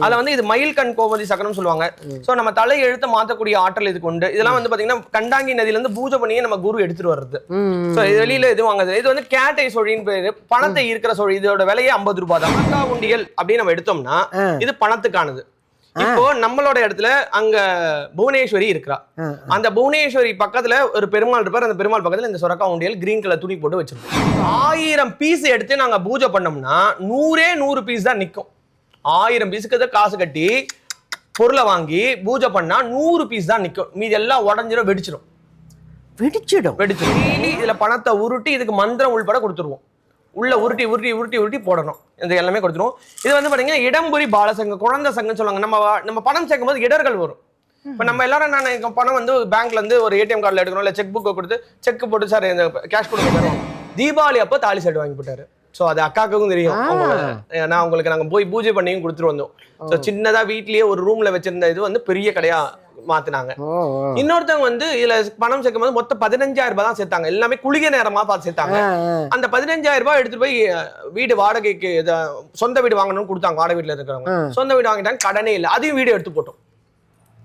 அதுல வந்து இது மயில் கண் கோமதி சக்கரம் சொல்லுவாங்க. சோ நம்ம தலை எழுத்த மாத்தக்கூடிய ஆற்றல் இதுக்கு உண்டு? இதெல்லாம் வந்து பாத்தீங்கன்னா கண்டாங்கி நதியில இருந்து பூஜை பண்ணியே நம்ம குரு எடுத்துட்டு வர்றது. சோ இது வெளியில எதுவும் வாங்குது இது வந்து கேட்டை சொழின்னு பேரு. பணத்தை இருக்கிற சொழி. இதோட விலையே ஐம்பது ரூபாய் தான். அக்கா உண்டியல் அப்படின்னு நம்ம எடுத்தோம்னா. இது பணத்துக்கானது. இப்போ நம்மளோட இடத்துல அங்க புவனேஸ்வரி இருக்கிறா. அந்த புவனேஸ்வரி பக்கத்துல ஒரு பெருமாள் இருப்பார். அந்த பெருமாள் பக்கத்துல இந்த சொரக்கா உண்டியல் கிரீன் கலர் துணி போட்டு வச்சிருக்கோம் ஆயிரம் பீஸ் எடுத்து நாங்க பூஜை பண்ணோம்னா நூறே நூறு பீஸ் தான் நிக்கும். ஆயிரம் பீஸுக்கு தான் காசு கட்டி பொருளை வாங்கி பூஜை பண்ணா நூறு பீஸ் தான் நிக்கும். மீதி எல்லாம் உடஞ்சிரும் வெடிச்சிரும். வெடிச்சிடும். வெடிச்சிரும். டெய்லி இதுல பணத்தை உருட்டி இதுக்கு மந்திரம் உள்பட கொடுத்துருவோம். உள்ள உருட்டி உருட்டி உருட்டி உருட்டி போடணும். இந்த எல்லாமே கொடுத்துருவோம். இது வந்து பாத்தீங்கன்னா இடம்புரி பாலசங்கம் குழந்தை சங்கம் சொல்லுவாங்க. நம்ம நம்ம பணம் சேர்க்கும் போது இடர்கள் வரும். இப்போ நம்ம எல்லாரும் நான் பணம் வந்து பேங்க்ல இருந்து ஒரு ஏடிஎம் கார்டில் எடுக்கணும் இல்லை செக் புக்கை கொடுத்து செக் போட்டு சார் இந்த கேஷ் கொடுக்க தருவோம் தீபாவளி அப்போ தாலி செட் வாங்கி போட்டாரு. ஸோ அது அக்காவுக்கும் தெரியும் ஏன்னா உங்களுக்கு நாங்க போய் பூஜை பண்ணியும் கொடுத்துட்டு வந்தோம். ஸோ சின்னதா வீட்லயே ஒரு ரூம்ல வச்சிருந்த இது வந்து பெரிய கடையா மாத்தினாங்க. இன்னொருத்தவங்க வந்து இதுல பணம் சேர்க்கும் போது மொத்தம் பதினஞ்சாயிரம் ரூபாய் தான் சேர்த்தாங்க. எல்லாமே குளிகை நேரமா பார்த்து சேர்த்தாங்க. அந்த பதினஞ்சாயிரம் ரூபாய் எடுத்துட்டு போய் வீடு வாடகைக்கு இத- சொந்த வீடு வாங்கணும்னு கொடுத்தாங்க. வாடகை வீட்டுல இருக்கிறவங்க. சொந்த வீடு வாங்கிட்டாங்க கடனே இல்லை. அதையும் வீடு எடுத்து போட்டோம்.